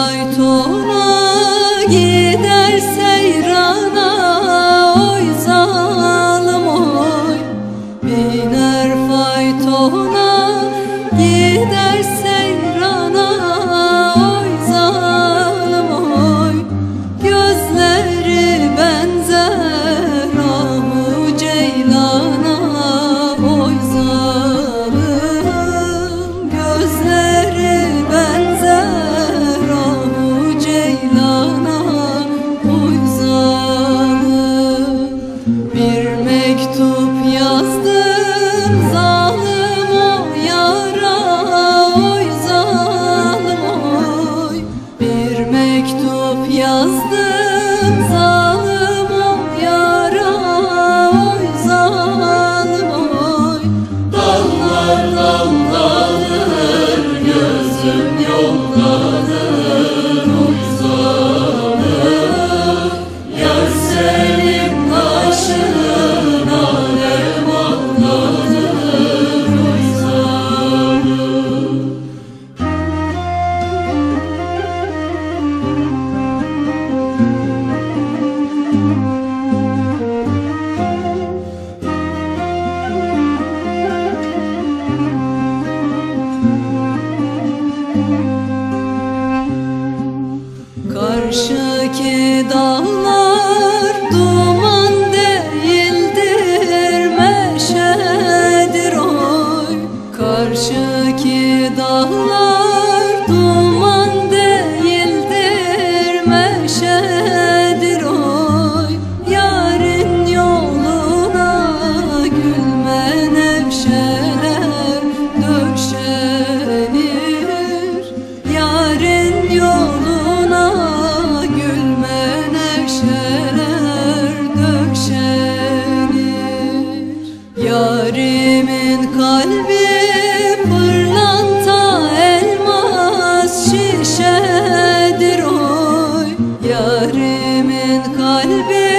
Ay toz yazdım zaten. 더 kalbim